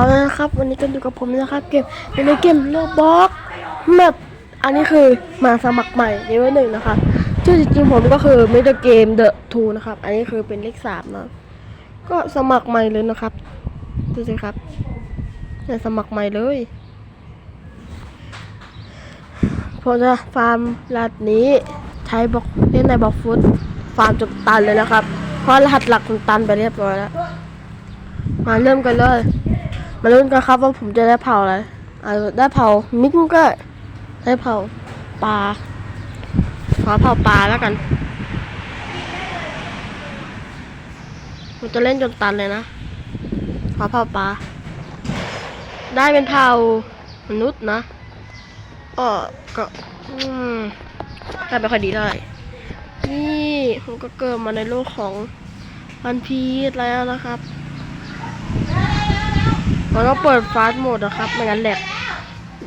เอาละนะครับ วันนี้ก็อยู่กับผมนะครับ เกมในเกมโลบ็อกแมปอันนี้คือมาสมัครใหม่เลเวลหนึ่งนะครับชื่อจริงผมก็คือ m ม d เกม The Two นะครับ อันนี้คือเป็นเลขสามนะก็สมัครใหม่เลยนะครับดูสิครับเนี่ยสมัครใหม่เลยผมจะฟาร์มรัดนี้ใช้บล็อกเล่นในบล็อกฟุตฟาร์มจนตันเลยนะครับ เพราะรหัสหลักมันตันไปเรียบร้อยแล้วมาเริ่มกันเลย มาลุ้นกันครับว่าผมจะได้เผาอะไรอาจจะได้เผามิกก็ได้เผาปลาขอเผาปลาแล้วกันผมจะเล่นจนตันเลยนะขอเผาปลาได้เป็นเผามนุษย์นะอ๋อก็อืมได้ไม่ค่อยดีเท่าไหร่นี่ผมก็เกิดมาในโลกของวันพีชแล้วนะครับ มันก็เปิดฟาสต์โหมดนะครับไม่งั้นแหลก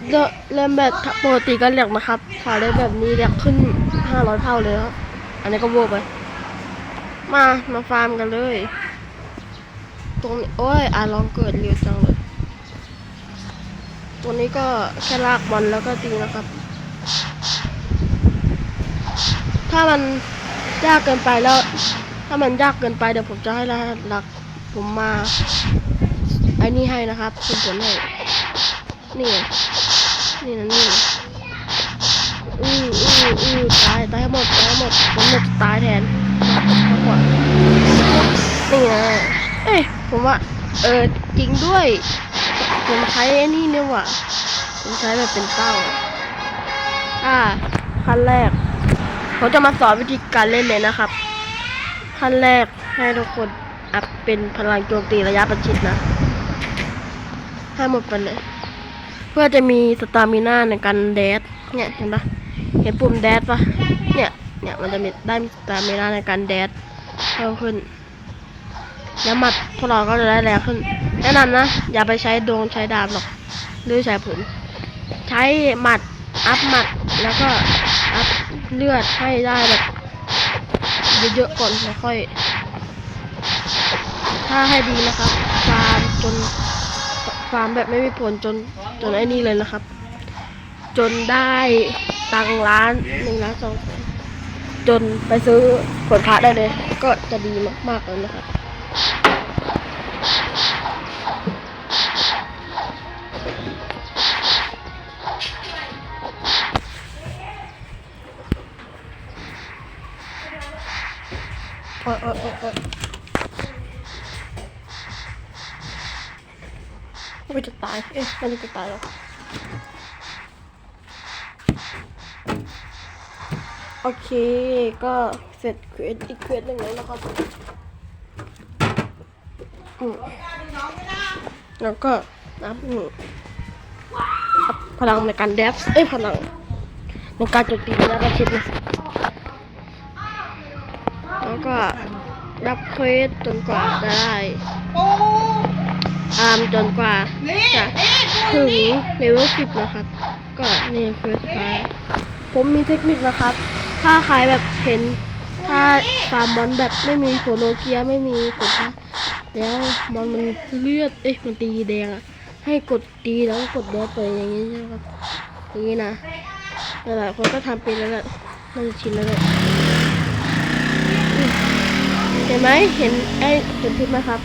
เดอะเล่นแบบปกติก็แหลกนะครับพอเล่นแบบนี้แหลกขึ้น 500 เท่าเลยครับ อันนี้ก็โวไป มามาฟาร์มกันเลย ตรงนี้โอ้ยอ่าลองเกิดเร็วจังเลยตัวนี้ก็แค่ลากบอลแล้วก็ตีนะครับ ถ้ามันยากเกินไปแล้ว ถ้ามันยากเกินไปเดี๋ยวผมจะให้รหัสหลักผมมา อ้นี่ให้นะครับคุณผลให้นี่ไงนี่นะนี่นะอืออืออือตายตายให้หมดตายให้หมดผมหมดตายแทนมากกว่านี่นะเอ้ยผมว่าเออจริงด้วยผมใช้ไอ้นี่เนี่ยว่ะผมใช้แบบเป็นเต้าอ่าขั้นแรกเขาจะมาสอนวิธีการเล่นเลยนะครับขั้นแรกให้ทุกคนอัพเป็นพลังโจมตีระยะประชิดนะ ให้หมดไปเลย เพื่อจะมีสตามิน่าในการแดดเนี่ยเห็นปะเห็นปุ่มแดดปะเนี่ยเนี่ยมันจะมีได้มีสตามิน่าในการแดดเพิ่มขึ้นแล้วหมัดพวกเราก็จะได้แรงขึ้น แนะนำนะ อย่าไปใช้ดวงใช้ดาบหรอก หรือใช้ผลใช้หมัดอัพหมัดแล้วก็อัพเลือดให้ได้แบบเยอะๆก่อนแล้วค่อย ถ้าให้ดีนะครับฟาร์มจน ฟาร์มแบบไม่มีผลจนจนไอ้นี่เลยนะครับ จนได้ตังล้านหนึ่งล้านสองแสนจนไปซื้อผลพระได้เลย ก็จะดีมากๆเลยนะครับายเอ๊ะไม่จะตายหรอกโอเค ก็เสร็จเควสอีกเควสหนึ่งแล้วนะครับอืมแล้วก็นับหนึ่งอัพพลังในการเดฟเอ้ยพลังในการโจมตีระยะประชิดนะแล้วก็รับเควสจนกว่าจะได้ อาร์มจนกว่าจะถึงเลเวลสิบนะครับ ก็นี่เควสสุดท้ายผมมีเทคนิคนะครับ ถ้าใครแบบเห็น ถ้าฟาร์มมอนแบบไม่มีโผโลเกียไม่มีผลนะแล้วมอนมันเลือด เอ๊ะมันตีแดงอะให้กดตีแล้วก็กดเลือดไปอย่างนี้ใช่ไหมครับอย่างนี้นะหลายๆคนก็ทำเป็นแล้วแหละน่าจะชินแล้วแหละเห็นไหมเห็นไอ้เห็นทิปไหมครับ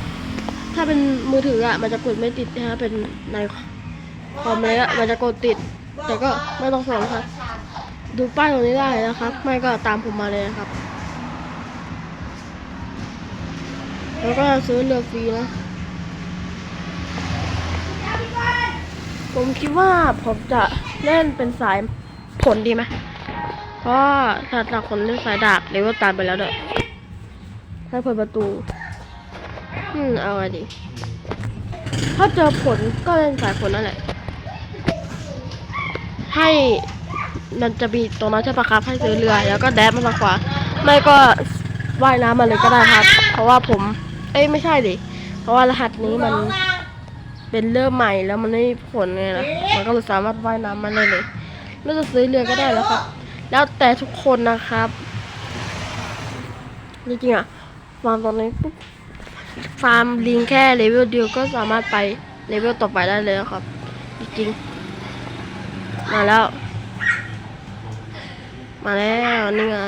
ถ้าเป็นมือถืออะมันจะกดไม่ติดนะฮะเป็นในคอมเลยอะมันจะกดติด แต่ก็ไม่ต้องสนครับ ดูป้ายตรงนี้ได้นะครับ ไม่ก็ตามผมมาเลยนะครับ แล้วก็ซื้อเรือฟรีนะผมคิดว่าผมจะเล่นเป็นสายผลดีไหมเพราะว่าถ้าจากคนเล่นสายดาบเลเวลตามไปแล้วเด้อให้เปิดประตู อืม เอาไงดีถ้าเจอผลก็เล่นสายผลนั่นแหละ ให้มันจะมีตรงนั้นใช่ปะครับ ให้ซื้อเรือ แล้วก็แดดมาทางขวา ไม่ก็ว่ายน้ำมาเลยก็ได้ครับ เพราะว่าผม เอ้ยไม่ใช่ดิ เพราะว่ารหัสนี้มันเป็นเริ่มใหม่แล้วมันไม่มีผลไงนะมันก็เลยสามารถว่ายน้ำมาเลยเลย ไม่จะซื้อเรือก็ได้แล้วครับ แล้วแต่ทุกคนนะครับ จริงๆอะฟาร์มตอนนี้ปุ๊บ ฟาร์มลิงแค่เลเวลเดียวก็สามารถไปเลเวลต่อไปได้เลยนะครับ จริงๆ มาแล้ว มาแล้วนี่ไง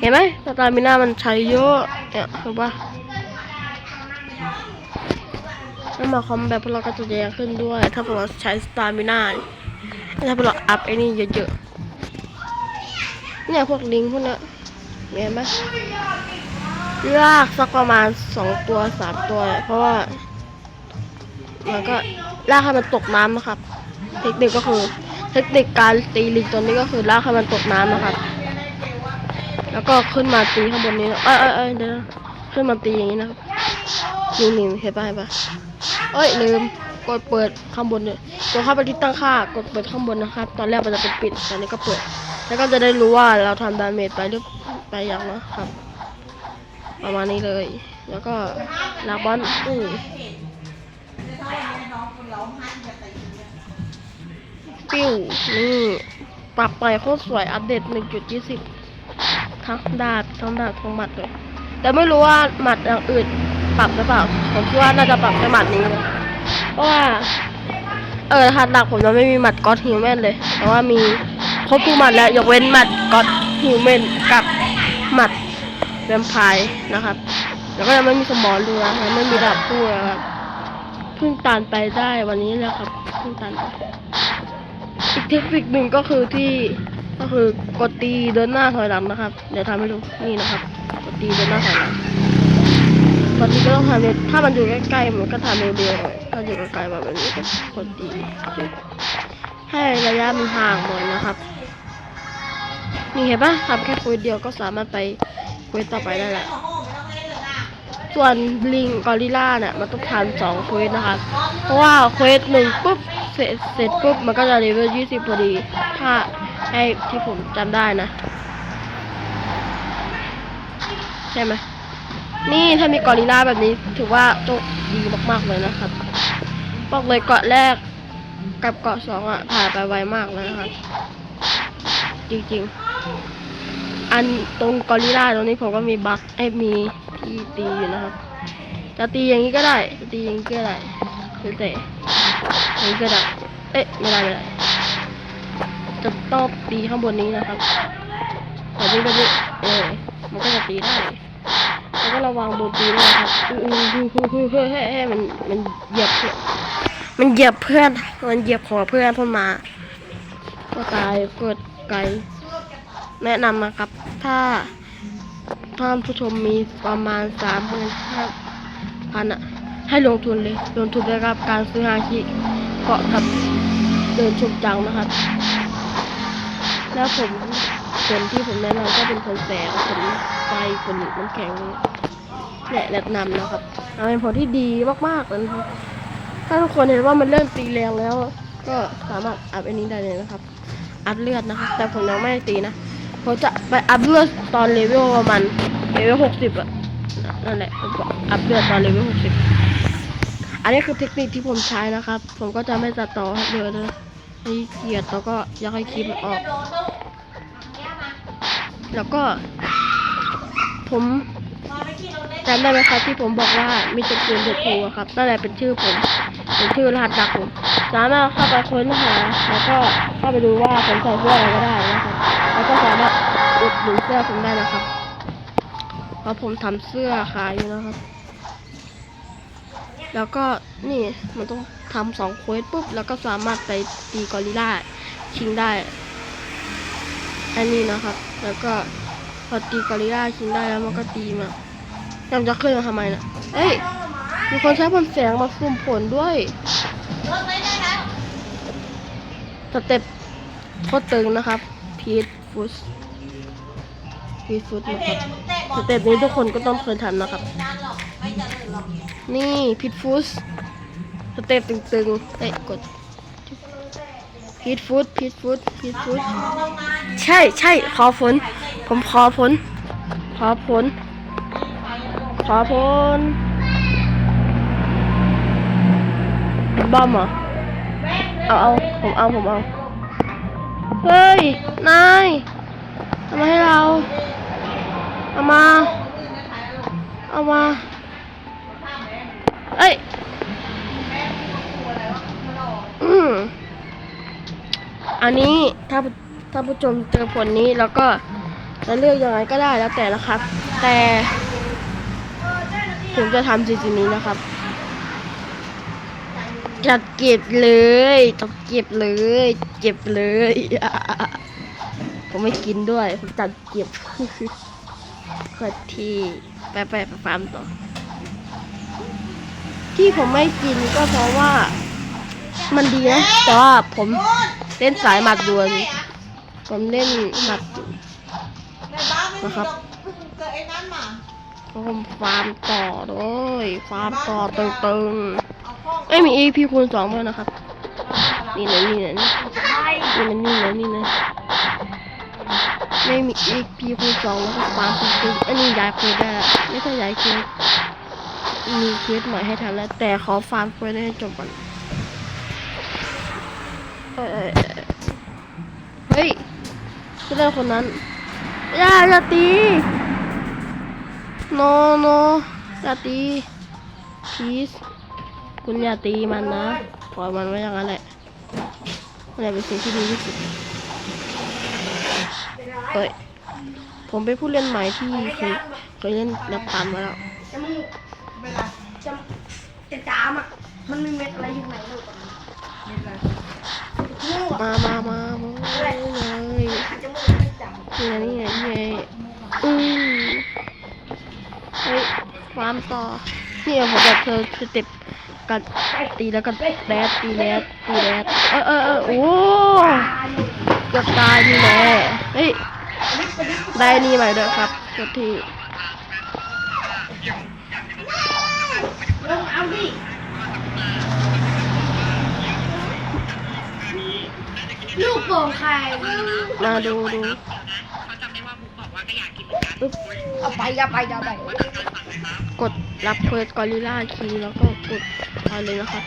เห็นไหมสตามิน่ามันใช้เยอะเนี่ยเห็นปะแล้วมาความแบบพวกเราก็จะแรงขึ้นด้วย ถ้าพวกเราใช้สตาร์มิน่าถ้าพวกเราอัพไอ้นี่เยอะๆเนี่ยพวกลิงพวกนี้เห็นไหม ลากสักประมาณสองตัวสามตัว เพราะว่า มันก็ลากให้มันตกน้ำนะครับ เทคนิคก็คือ เทคนิคการตีลิงตัวนี้ก็คือลากให้มันตกน้ำนะครับ แล้วก็ขึ้นมาตีข้างบนนี้เอ้ยเอ้ยเอ้ยเดี๋ยวขึ้นมาตีอย่างนี้นะครับนี่นี่เห็นปะเห็นปะเอ้ยลืมกดเปิดข้างบนเนี่ยกดเข้าไปที่ตั้งค่ากดเปิดข้างบนนะครับ ตอนแรกมันจะเป็นปิดตอนนี้ก็เปิด แล้วก็จะได้รู้ว่าเราทำดาเมจไปหรือไปอย่างนะครับ ประมาณนี้เลย แล้วก็ลาบอนอือปิ้วนี่ ปรับไปโคตรสวยอัปเดต 1.20 ทั้งดาบทั้งดาบทั้งหมัดเลย แต่ไม่รู้ว่าหมัดอย่างอื่นปรับหรือเปล่า ผมคิดว่าน่าจะปรับแค่หมัดนี้นะเพราะว่า เออหัดหลักผมจะไม่มีหมัดก็อดฮิวแมนเลย แต่ว่ามีครบทุกหมัดแล้ว ยกเว้นหมัดก็อดฮิวแมนกับหมัด แวมไพร์นะครับ แล้วก็ยังไม่มีสมอลด้วยนะยังไม่มีดาบคู่นะครับเพิ่งตานไปได้วันนี้แล้วครับเพิ่งตานไปอีกเทคนิคหนึ่งก็คือที่ก็คือกดตีเดินหน้าถอยหลังนะครับ เดี๋ยวทำให้ดูนี่นะครับ กดตีเดินหน้าถอยหลังกดตีก็ต้องทำเร็วถ้ามันอยู่ใกล้ๆมันก็ทำเร็วๆหน่อยถ้าอยู่ไกลๆแบบนี้ก็กดตีให้ระยะมันห่างหน่อยนะครับ นี่เห็นปะทำแค่คุยเดียวก็สามารถไป คุยต่อไปได้แหล้วส่วนลิงกอริลล่าเนี่ยมันต้องทำสองเควสนะครับเพราะว่าเควสหนึ่งปุ๊บเสร็จเสร็จปุ๊บมันก็จะเลเวลยี่สิบพอดี ถ้าให้ที่ผมจำได้นะ ใช่ไหมนี่ถ้ามีกอริลล่าแบบนี้ถือว่าโชคดีมากๆเลยนะครับ บอกเลยเกาะแรกกับเกาะสองอะผ่านไปไวมากเลยนะครับ จริงๆ อันตรงกอริลล่าตรงนี้ผมก็มีบัคไอ้มีที่ตีอยู่นะครับ จะตีอย่างนี้ก็ได้ จะตีอย่างนี้ก็ได้หรือแต่อย่างนี้ก็ได้ เอ๊ะไม่ได้ไม่ได้ จะต้องตีข้างบนนี้นะครับแบบนี้แบบนี้เออมันก็จะตีได้แล้วก็ระวังโดนตีด้วยนะครับอืออือคือคือคือให้ให้มันมันเหยียบเพื่อนมันเหยียบเพื่อน มันเหยียบหัวเพื่อนเพื่อนมา ก็ตายเกิดไกล แนะนำนะครับ ถ้าท่านผู้ชมมีประมาณสามหมื่นห้าพันอะให้ลงทุนเลย ลงทุนไปกับการซื้อฮาคิเกาะกับเดินชุบจังนะครับ แล้วผมส่วนที่ผมแนะนำก็เป็นผลแสงผลไฟผลน้ำแข็งเนี่ยแนะนำนะครับเอาเป็นผลที่ดีมากๆเลยครับ ถ้าทุกคนเห็นว่ามันเริ่มตีแรงแล้ว ก็สามารถอัพอันนี้ได้เลยนะครับ อัพเลือดนะครับ แต่ผมยังไม่ตีนะ ผมจะไปอัพเลือดตอนเลเวลประมาณเลเวลหกสิบอะนั่นแหละอัพเลือดตอนเลเวลหกสิบอันนี้คือเทคนิคที่ผมใช้นะครับ ผมก็จะไม่ตัดต่อเลยนะให้เกียดแล้วก็อยากให้คลิปออก แล้วก็ ผมจำได้ไหมครับที่ผมบอกว่ามีจุดเปลี่ยนเพจทูอะครับนั่นแหละเป็นชื่อผมเป็นชื่อรหัสดักผมสามารถเข้าไปค้นหา แล้วก็เข้าไปดูว่าผมใส่เสื้ออะไรก็ได้นะครับแล้วก็สามารถ อุดหนุนเสื้อผมได้นะครับ เพราะผมทำเสื้อขายอยู่นะครับ แล้วก็นี่มันต้องทำสองเควสปุ๊บ แล้วก็สามารถไปตีกอริลล่าชิงได้ อันนี้นะครับ แล้วก็พอตีกอริลล่าชิงได้แล้วมันก็ตีมายังจะขึ้นมาทำไมนะเอ้ย มีคนใช้ผลแสงมาสุ่มผลด้วยสเต็ปโคตรตึงนะครับ พีทฟุต พีทฟุตนะครับสเต็ปนี้ทุกคนก็ต้องเคยทำนะครับ นี่พีทฟุตสเต็ปตึงๆเอ้ยกดพีทฟุตพีทฟุตพีทฟุตใช่ใช่ขอผล ผมขอผล ขอผล ขอผลบอมเหรอเอาเอาผมเอาผมเอา เฮ้ย นายเอามาให้เรา เอามา เอามา เอ้ยมอันนี้ถ้าถ้าผู้ชมเจอผลนี้แล้วก็จะเลือกยังไงก็ได้แล้วแต่นะครับ แต่ผมจะทำสิ่งนี้นะครับจะเก็บเลยต้องเก็บเลย เก็บเลย ผมไม่กินด้วย ผมจัดเก็บ ขอที่ไปไปไปฟาร์มต่อ ที่ผมไม่กินก็เพราะว่ามันดีนะ แต่ว่าผมเล่นสายหมัดดวลผมเล่นหมัดอยู่ในบ้านไม่มีนะครับดอกเพิ่งเจอไอ้นั่นมาผมฟาร์มต่อเลยฟาร์มต่อตึงเอาข้องๆไม่มี EP คูณสองด้วยนะครับ นี่นะนี่นะนี่นะนี่นะนี่นะ ไม่มี EP คูณสองแล้วก็ฟาร์มตึงๆอันนี้ย้ายเควสได้ละไม่ใช่ย้ายเควสมีเควสใหม่ให้ทำแล้ว แต่ขอฟาร์มเควสให้จบก่อนเอ้ยเอ้ยเอ้ยเฮ้ยผู้เล่นคนนั้นอย่าอย่าตีโนโนอย่าตี please คุณอย่าตีมันนะปล่อยมันไว้อย่างนั้นแหละนั่นแหละเป็นสิ่งที่ดีที่สุด เอ้ย ผมเป็นผู้เล่นใหม่ที่เคยเคยเล่นแรปตันมาแล้วจมูกเวลาจะจะจามอะ มันมีเม็ดอะไรอยู่ไหนลูกมูกอะมามามามาเลยหาจมูกไม่จำนี่ไงนี่ไงนี่ไงอืมเฮ้ยฟาร์มต่อนี่ผมแบบเธอสเต็ปกันตีแล้วกันแดดตีแดดตีแดดเออเออเออโอ้เกือบตายนี่แหละเฮ้ย ได้นี่ใหม่ด้วยครับตัวที่ลงเอาดิลูกโป่งใครมาดูดูปึ๊บเอาไปอย่าไปอย่าไป กดรับเควสกอริลล่าคิงแล้วก็กดไปเลยนะครับ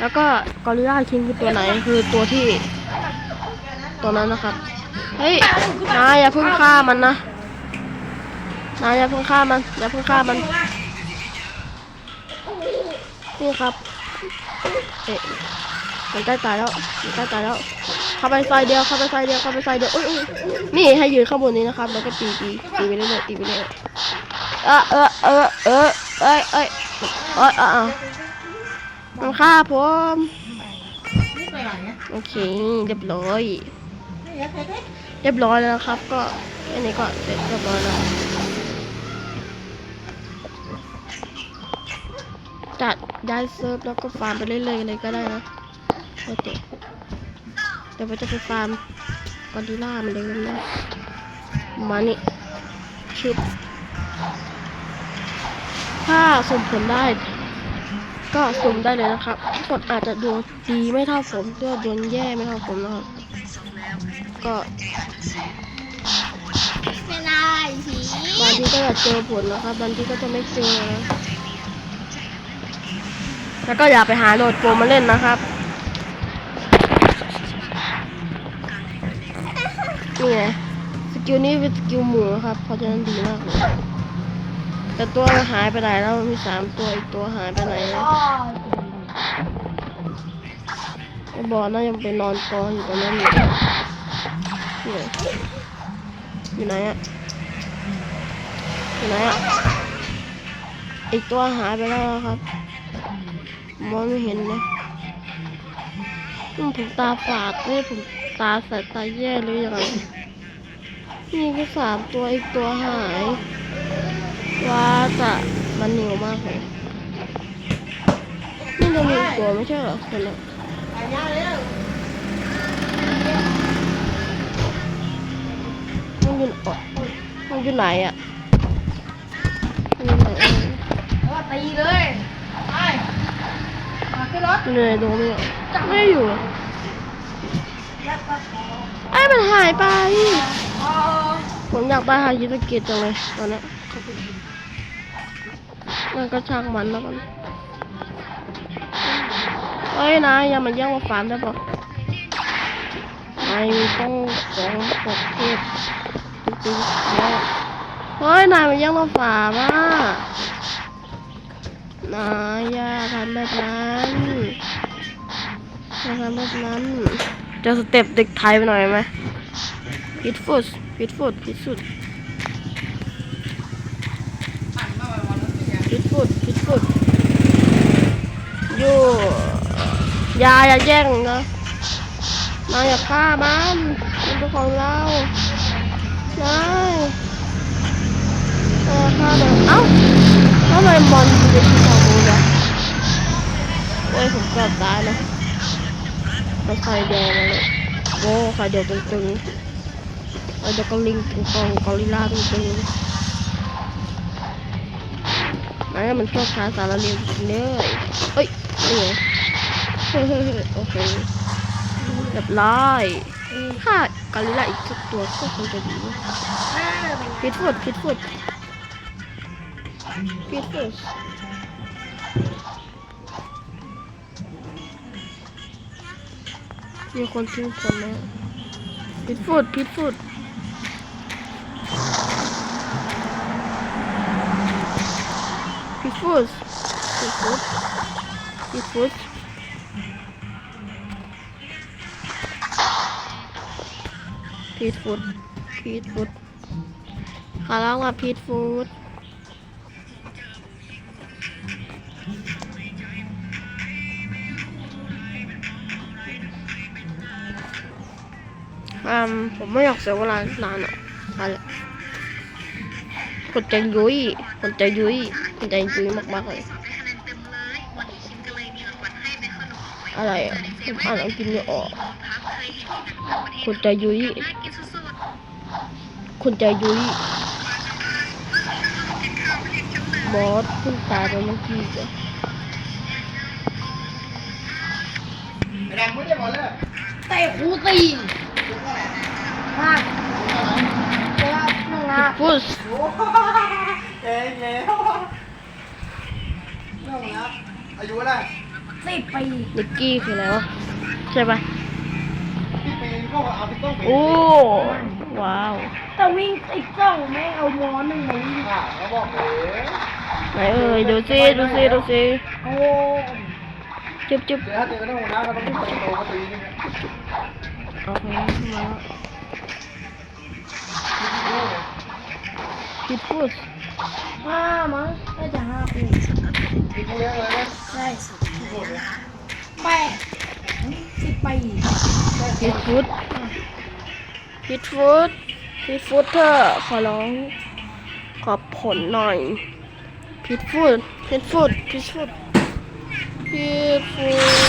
แล้วก็กอริลล่าคิงคือตัวไหนคือตัวที่ตัวนั้นนะครับ เฮ้ยนายอย่าเพิ่งฆ่ามันนะนายอย่าเพิ่งฆ่ามันอย่าเพิ่งฆ่ามัน นี่ครับเอ๊ะมันใกล้ตายแล้วมันใกล้ตายแล้ว เข้าไปซอยเดียวเข้าไปซอยเดียวเข้าไปซอยเดียวอุ้ยอุ้ยนี่ให้ยืนข้างบนนี้นะครับแล้วก็ตีตีตีไปเรื่อยๆตีไปเรื่อยๆเออเออเออเออเอ้ยเอ้ยเอ้ยอะอะมันฆ่าผมโอเคเรียบร้อย เรียบร้อยแล้วนะครับ ก็อันนี้ก็เสร็จเรียบร้อยแล้วจัดย้ายเซิร์ฟแล้วก็ฟาร์มไปเรื่อยๆเลยก็ได้นะโอเคเดี๋ยวผมจะไปฟาร์มกอริล่ามันเดิมนะมานี่ชึบถ้าสมผลได้ ก็สุ่มได้เลยนะครับกดอาจจะดวงดีไม่เท่าผมด้วยดวงแย่ไม่เท่าผมนะครับ ก็ไม่ได้ผีบางทีก็จะเจอผลนะครับบางทีก็จะไม่เจอนะแล้วก็อย่าไปหาโหลดโปรมาเล่นนะครับนี่ไงสกิลนี้เป็นสกิลหมูนะครับเพราะฉะนั้นดีมากเลยแต่ตัวหายไปไหนแล้วมีสามตัวอีกตัวหายไปไหนแล้วอ๋อไอ้บอลน่าจะไปนอนกองอยู่ตรงนั้นอยู่ นี่ไงอยู่ไหนอะอยู่ไหนอะอีกตัวหายไปแล้วครับมองไม่เห็นเลยอืมผมตาฝาดเลยผมตาสายตาแย่หรือยังไงนี่แค่สามตัวอีกตัวหายว้าจะมันเหนียวมากเลยนี่จะมีอีกตัวไม่ใช่เหรอคนละไปย่าเร็ว อยู่อ๋อมันอยู่ไหนอะมันอยู่ไหนเออตีเลยไปมาขึ้นรถมันอยู่ไหนตรงนี้อะไม่อยู่อะไอ้มันหายไปอ๋อผมอยากได้ฮายิสเกตจังเลยตอนเนี้ยมันก็ช่างมันแล้วกันเฮ้ยนายอย่ามาแย่งมาฟาร์มได้ปะนายมีต้องสองหกเทพ จริงๆแล้วเฮ้ยนายมาแย่งมาฟามอะนายอย่าทำแบบนั้นอย่าทำแบบนั้นจะสเต็ปเด็กไทยไปหน่อยไหมพิดฟุตพิดฟุตพิดฟุตพิดฟุตพิดฟุตอยู่ยาอย่าแย่งนะนายอย่าฆ่ามันมันเป็นของเรา นายนายฆ่ามันเอ้าทำไมมอนถึงจะกินของมูนะโอ้ยผมเกือบตายนะไปไข่แดงมาเลยโอ้ไข่เดียวตึงๆเราจะกลิงตึงตองกอริลลาตึงๆนั่นมันชอบใช้สารเลียนจริงๆเลยเอ้ยนี่ไงเฮ้ยเฮ้ยเฮ้ยโอเคเรียบร้อย ถ้ากอริลลาอีกสักตัวก็คงจะดีนะพิดฟุดพิดฟุดพิดฟุดมีคนทิ้งคนนะพิดฟุดพิดฟุดพิดฟุดพิดฟุดพิดฟุด พิดฟุดพิดฟุดขอร้องว่าพิดฟุดอืมผมไม่อยากเสียเวลานานอะมาละคนใจยุ้ยคนใจยุ้ยคนใจยุ้ยมากๆเลยอะไรอะอ่านกฤษไม่ออก คนใจยุ้ยคนใจยุ้ยบอสเพิ่งตายไปเมื่อกี้จ้ะแรงไม่ได้หมดเลยเตะหูตีนมากเพราะว่าน้องนะฟุสโอ้เก่งแล้วน้องนะอายุอะไรสิบปีนิกกี้คืออะไรวะใช่ปะ พี่ปีนก็เอาพี่ต้องปีนโอ้ ว้าว แต่วิ่งติดกล้องแม่เอาหมอหนึ่งมาวิ่งอะเขาบอกเลยไหนเอ่ยดูซิดูซิดูซิโอ้จุ๊บจุ๊บเดี๋ยวถ้าเจอน้องนะเราต้องไปโตมาตีนี่โอเคมาคิดพูดห้ามั้งน่าจะห้าปีพี่กูเลี้ยงเลยนะใช่สิแปด สิบปีพิทฟุตพิทฟุตพิทฟุตเธอขอร้อง ขอบผลหน่อย พิทฟุตพิทฟุตพิทฟุตพิทฟุต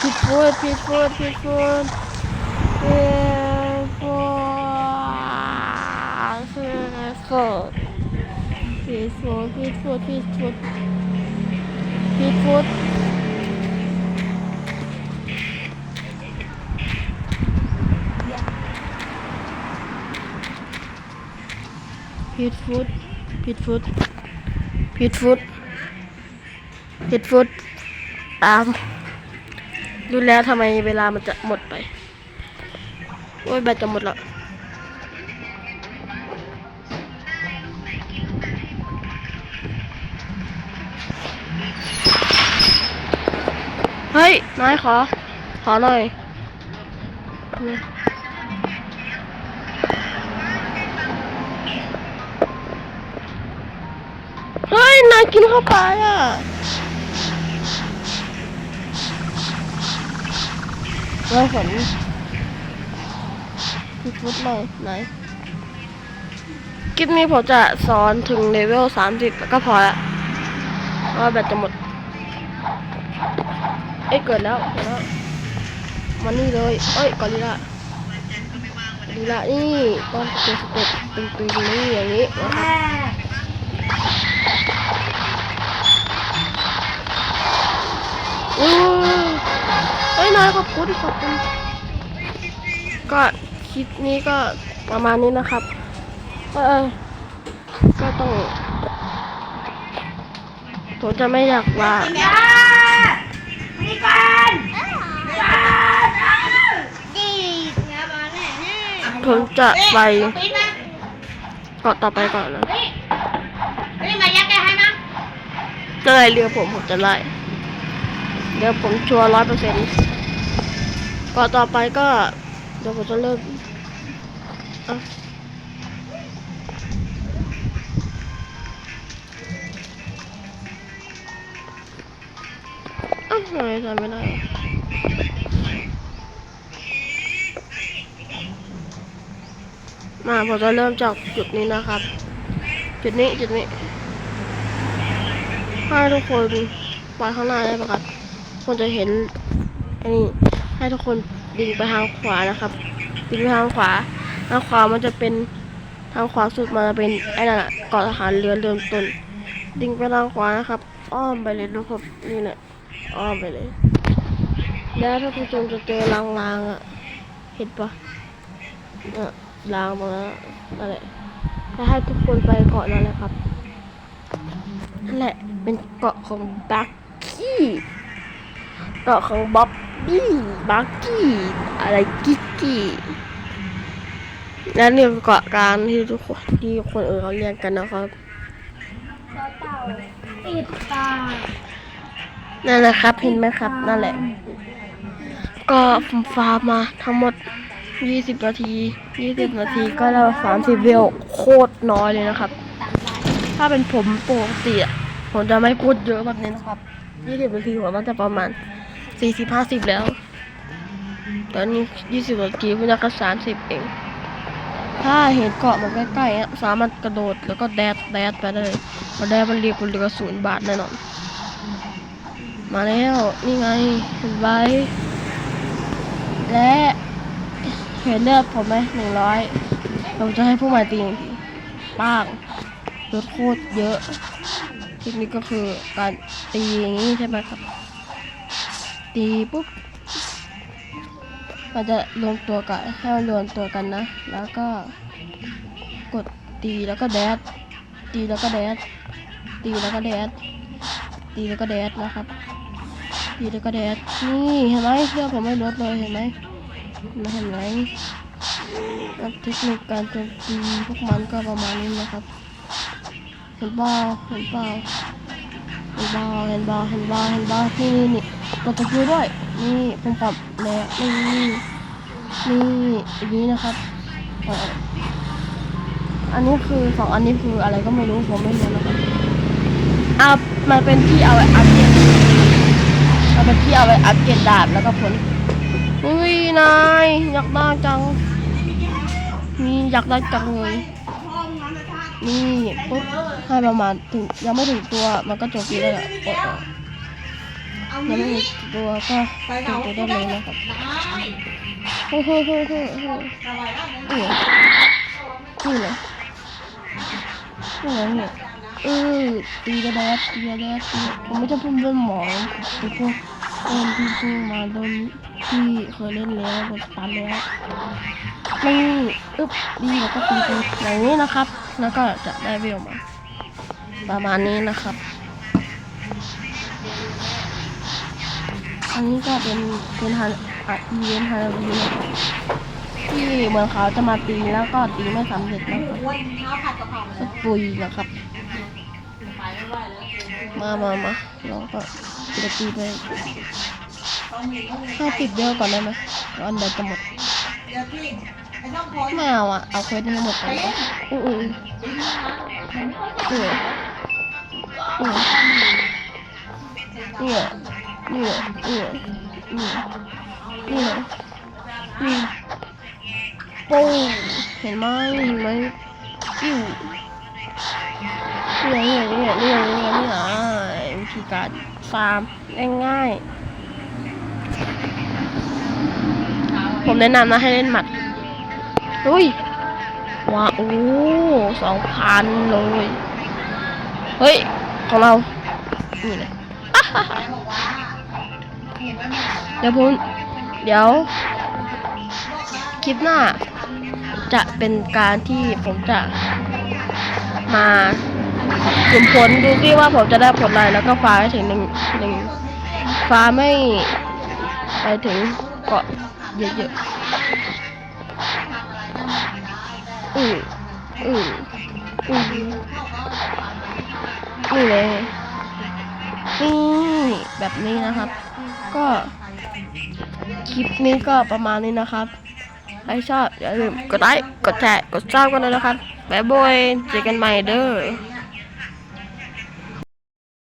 พิทฟุตพิทฟุตพิทฟุต พิดฟูดพิดฟูดพิดฟูดพิดฟูดพิดฟูดพิดฟุตพิดฟุตพิดฟุตพิดฟุตตาม ดูแล้วทำไมเวลามันจะหมดไป โอ้ยแบตจะหมดแล้ว เฮ้ยนายขอ ขอหน่อยเฮ้ยนายกินเข้าไปอะเราเห็นพิฟุตเลยไหนคลิปนี้ผมจะสอนถึงเลเวลสามสิบก็พอละเพราะว่าแบตจะหมด อ้ยเกิดแล้วเกิดแล้วมานี่เลยเอ้ยกอริลลากอริลลานี่ต้องเจอสเต็ปตึงๆนี่อย่างนี้นะครับแม่อือเฮ้ยนายขอบคุณขอบคุณก็คลิปนี้ก็ประมาณนี้นะครับเออก็ต้องผมจะไม่อยากว่า ยามีกันกันดีงาบอลแน่ผมจะไปปีนนะเกาะต่อไปก่อนนะเฮ้ยเฮ้ยมายักแกให้มั้งจะไล่เรือผมผมจะไล่เดี๋ยวผมชัวร์ร้อยเปอร์เซ็นต์เกาะต่อไปก็เดี๋ยวผมจะเริ่มอะ อ้าวทำไมทำไม่ได้มาผมจะเริ่มจากจุดนี้นะครับ จุดนี้จุดนี้ให้ทุกคนไปข้างหน้าได้ปะครับคนจะเห็นอันนี้ให้ทุกคนดิ่งไปทางขวานะครับดิ่งไปทางขวาทางขวามันจะเป็นทางขวาสุดมันจะเป็นไอ้นั่นอะเกาะทหารเรือเริ่มต้นดิ่งไปทางขวานะครับ อ้อมไปเลยนะครับนี่แหละ อ้อมไปเลย แล้วถ้าผู้ชมจะเจอรางๆอะ เห็นปะเนี่ยรางตรงนั้นอะนั่นแหละให้ทุกคนไปเกาะนั่นแหละครับนั่นแหละเป็นเกาะของบักกี้เกาะของบ๊อบบี้บักกี้อะไรกิกกี้และนี่คือเกาะกลางที่ทุกคนที่คนอื่นเขาเรียกกันนะครับติดตา นั่นแหละครับ เห็นไหมครับ นั่นแหละ ก็ผมฟาร์มมาทั้งหมด 20 นาที 20 นาทีก็ได้30 เวลโคตรน้อยเลยนะครับ ถ้าเป็นผมปกติอะผมจะไม่พูดเยอะแบบนี้นะครับ 20 นาทีผมมันจะประมาณ 40 50 แล้ว ตอนนี้ 20 นาทีเพิ่งจะแค่30 เองถ้าเห็นเกาะมันใกล้ๆอะสามารถกระโดดแล้วก็แดดแดดไปได้เลยพราะแดดมันเรียกคุณเรือศูนย์บาทแน่นอน มาแล้ว นี่ไงเห็นไว้ และเห็นเลือดผมไหมหนึ่งร้อยผมจะให้ผู้ม่ตีหนึ่งทีป้างลดโคตรเยอะเทคนิคก็คือการตีอย่างนี้ใช่ไหมครับ ตีปุ๊บมันจะรวมตัวกันให้มันรวมตัวกันนะ แล้วก็กดตีแล้วก็แดดตีแล้วก็แดดตีแล้วก็แดดตีแล้วก็แดดนะครับ ตีแล้วก็แดดนี่เห็นไหมเสื้อผมไม่ลดเลยเห็นไหมไม่เห็นไหมเทคนิคการโจมตีพวกมันก็ประมาณนี้นะครับเห็นบ้าเห็นเปล่าเห็นบ้าเห็นบ้าเห็นบ้าเห็นบ้านี่นี่นี่กดตะคิวด้วย นี่ผมปรับแล้วนี่นี่อย่างนี้นะครับอันนี้คือสองอันนี้คืออะไรก็ไม่รู้ผมไม่รู้นะครับอะมันเป็นที่เอาไว้อัพ เดตเอาไปเที่ยวไปอัปเกรดดาบแล้วก็ผลอุ้ยนายอยากได้จัง นี่อยากได้จังเลย นี่ปุ๊บให้ประมาณถึงยังไม่ถึงตัวมันก็จบทีแล้วแหละยังไม่ถึงตัวก็ถึงตัวได้เลยนะครับเฮ้ยเฮ้ยเฮ้ยเฮ้ยเฮ้ยนี่ไงนี่เลยนี่ไงเนี่ยเออตีกระแดดตีกระแดดตีผมไม่จะพูดเรื่องหมอผมพูด เล่นที่พูดมาโดนที่เคยเล่นแล้วโดนตันแล้วนี่อึ๊บดีแล้วก็ตีตีอย่างนี้นะครับ แล้วก็จะได้เวลมา ประมาณนี้นะครับอันนี้ก็เป็นเป็นฮันอะอีเวนต์ฮาโลวีนนะครับที่เหมือนเขาจะมาตีแล้วก็ตีไม่สำเร็จนะครับก็ตุยนะครับ มามามาเราก็จะตีไปห้าสิบเดียวก่อนได้ไหมแล้วอันเดียวจะหมดไม่เอาอะ เอาเควสให้หมดก่อนอุ้ยอุ้ยอุ้ยอุ้ยนี่นี่นี่นี่นี่นี่ปูเห็นไหมเห็นไหมปิ้ว เนี่ยเนี่ยเนี่ยเนี่ยเนี่ยเนี่ยวิธีการฟาร์มง่ายๆผมแนะนำนะให้เล่นหมัดอุ้ยว้าโอ้สองพันเลยเฮ้ย ของเรานี่เลยอะเดี๋ยวผมเดี๋ยว คลิปหน้า จะเป็นการที่ผมจะ มาถึงผลดูที่ว่าผมจะได้ผลอะไรแล้วก็ฟ้าให้ถึงหนึ่งหนึ่งฟ้าไม่ไปถึงเกาะเยอะๆอืออืออือนี่เลยนี่แบบนี้นะครับ ก็คลิปนี้ก็ประมาณนี้นะครับ ใครชอบอย่าลืมกดไลค์ กดแชร์ กดซับกันเลยนะครับ บ๊ายบายเจอกันใหม่เด้อ